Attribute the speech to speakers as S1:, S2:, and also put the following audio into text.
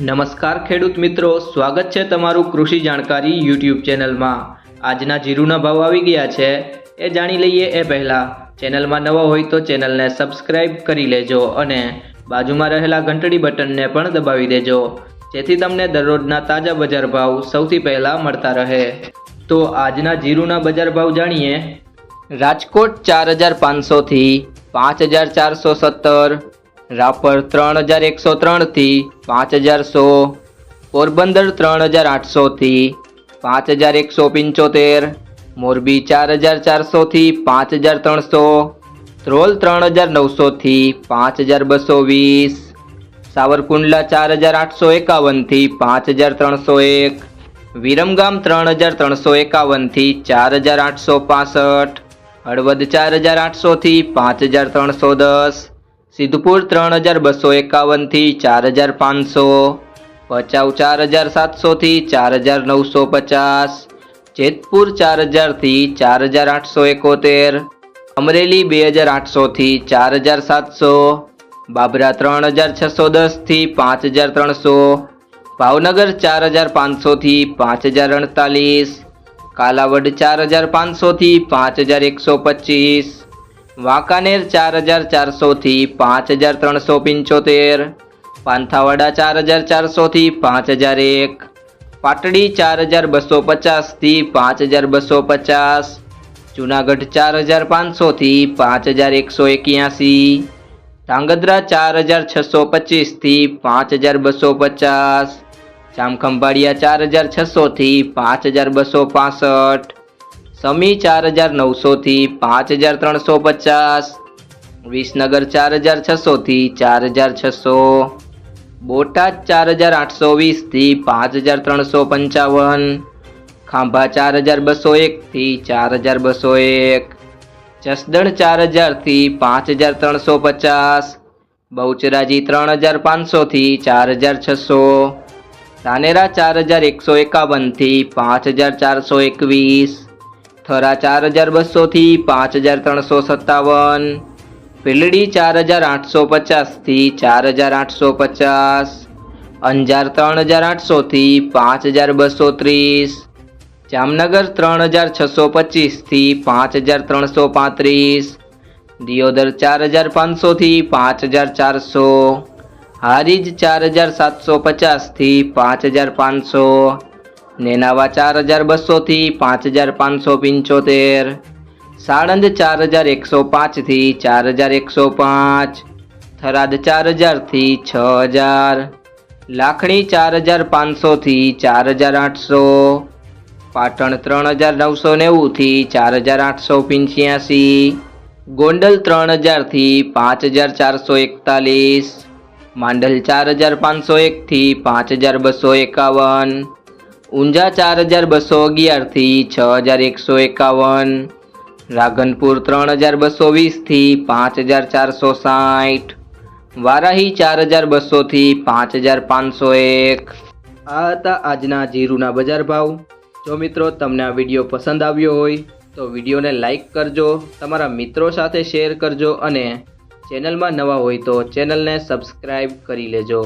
S1: નમસ્કાર ખેડૂત મિત્રો, સ્વાગત છે તમારું કૃષિ જાણકારી યુટ્યુબ ચેનલમાં. આજના જીરુના ભાવ આવી ગયા છે, એ જાણી લઈએ એ પહેલાં. ચેનલમાં નવા હોય તો ચેનલને સબસ્ક્રાઇબ કરી લેજો અને બાજુમાં રહેલા ઘંટડી બટનને પણ દબાવી દેજો, જેથી તમને દરરોજના તાજા બજાર ભાવ સૌથી પહેલાં મળતા રહે. તો આજના જીરુના બજાર ભાવ જાણીએ. રાજકોટ ચાર હજાર પાંચસોથી પાંચ હજાર ચારસો સત્તર રાપર ત્રણ હજાર એકસો ત્રણથી પાંચ હજાર સો, પોરબંદર ત્રણ હજાર આઠસોથી પાંચ હજાર એકસો પંચોતેર, મોરબી ચાર હજાર ચારસોથી પાંચ હજાર ત્રણસો, ધ્રોલ ત્રણ હજાર નવસોથી પાંચ હજાર બસો વીસ, સાવરકુંડલા ચાર હજાર આઠસો એકાવનથી પાંચ હજાર ત્રણસો એક, વિરમગામ ત્રણ હજાર ત્રણસો એકાવનથી ચાર હજાર આઠસો પાસઠ, હળવદ ચાર હજાર આઠસોથી પાંચ હજાર ત્રણસો દસ સિદ્ધપુર ત્રણ હજાર બસો એકાવનથી ચાર હજાર પાંચસો, ભચાઉ ચાર હજાર સાતસોથી ચાર હજાર નવસો પચાસ, જેતપુર ચાર હજારથી ચાર હજાર આઠસો એકોતેર, અમરેલી બે હજાર આઠસોથી ચાર હજાર સાતસો, બાબરા ત્રણ હજાર છસો દસથી પાંચ હજાર ત્રણસો, ભાવનગર ચાર હજાર પાંચસોથી પાંચ હજાર અડતાલીસ, કાલાવડ ચાર હજાર પાંચસોથી પાંચ હજાર એકસો પચીસ વાંકાનેર ચાર હજાર ચારસોથી પાંચ હજાર ત્રણસો પંચોતેર, પાંથાવાડા ચાર હજાર ચારસોથી પાંચ હજાર એક, પાટડી ચાર હજાર બસો પચાસથી પાંચ હજાર બસો પચાસ, જુનાગઢ ચાર હજાર પાંચસોથી પાંચ હજાર એકસો એક્યાસી, ધાંગધ્રા ચાર હજાર છસો પચીસથી પાંચ હજાર બસો પચાસ, જામખંભાળિયા ચાર હજાર છસોથી પાંચ હજાર બસો પાસઠ સમી ચાર હજાર નવસોથી પાંચ હજાર ત્રણસો પચાસ, વિસનગર ચાર હજાર છસોથી ચાર હજાર છસો, બોટાદ ચાર હજાર આઠસો વીસથી પાંચ હજાર ત્રણસો પંચાવન, ખાંભા ચાર હજાર બસો એકથી ચાર હજાર બસો એક, જસદણ ચાર હજારથી પાંચ હજાર ત્રણસો પચાસ, બહુચરાજી ત્રણ હજાર પાંચસોથી ચાર હજાર છસો, ધાનેરા ચાર હજાર એકસો એકાવનથી પાંચ હજાર ચારસો એકવીસ થરા ચાર હજાર બસોથી પાંચ હજાર ત્રણસો સત્તાવન ભીલડી ચાર હજાર આઠસો પચાસથી ચાર હજાર આઠસો પચાસ અંજાર ત્રણ હજાર આઠસોથી પાંચ હજાર બસો ત્રીસ જામનગર ત્રણ હજાર છસો પચીસથી પાંચ હજાર ત્રણસો પાંત્રીસ દિયોદર ચાર હજાર પાંચસોથી પાંચ હજાર ચારસો હારીજ ચાર હજાર સાતસો પચાસથી પાંચ હજાર પાંચસો નેનાવા ચાર હજાર બસોથી પાંચ હજાર પાંચસો પંચોતેર. સાણંદ ચાર હજાર એકસો પાંચથી ચાર હજાર એકસો પાંચ. થરાદ ચાર હજારથી છ હજાર. લાખણી ચાર હજાર પાંચસોથી ચાર હજાર આઠસો. પાટણ ત્રણ હજાર નવસો નેવુંથી ચાર હજાર આઠસો પંચ્યાસી. ગોંડલ ત્રણ હજારથી પાંચ હજાર ચારસો એકતાલીસ. માંડલ ચાર હજાર પાંચસો એકથી પાંચ હજાર બસો એકાવન. ઊંઝા ચાર હજાર બસો અગિયારથી છ હજાર એકસો એકાવન રાધનપુર ત્રણ હજાર બસો વીસથી પાંચ હજાર ચારસો સાઠ, વારાહી ચાર હજાર બસોથી પાંચ હજાર પાંચસો એક. આ હતા આજના જીરુના બજાર ભાવ. જો મિત્રો તમને આ વીડિયો પસંદ આવ્યો હોય, તો વિડીયોને લાઈક કરજો, તમારા મિત્રો સાથે શેર કરજો અને ચેનલમાં નવા હોય તો ચેનલને સબસ્ક્રાઈબ કરી લેજો.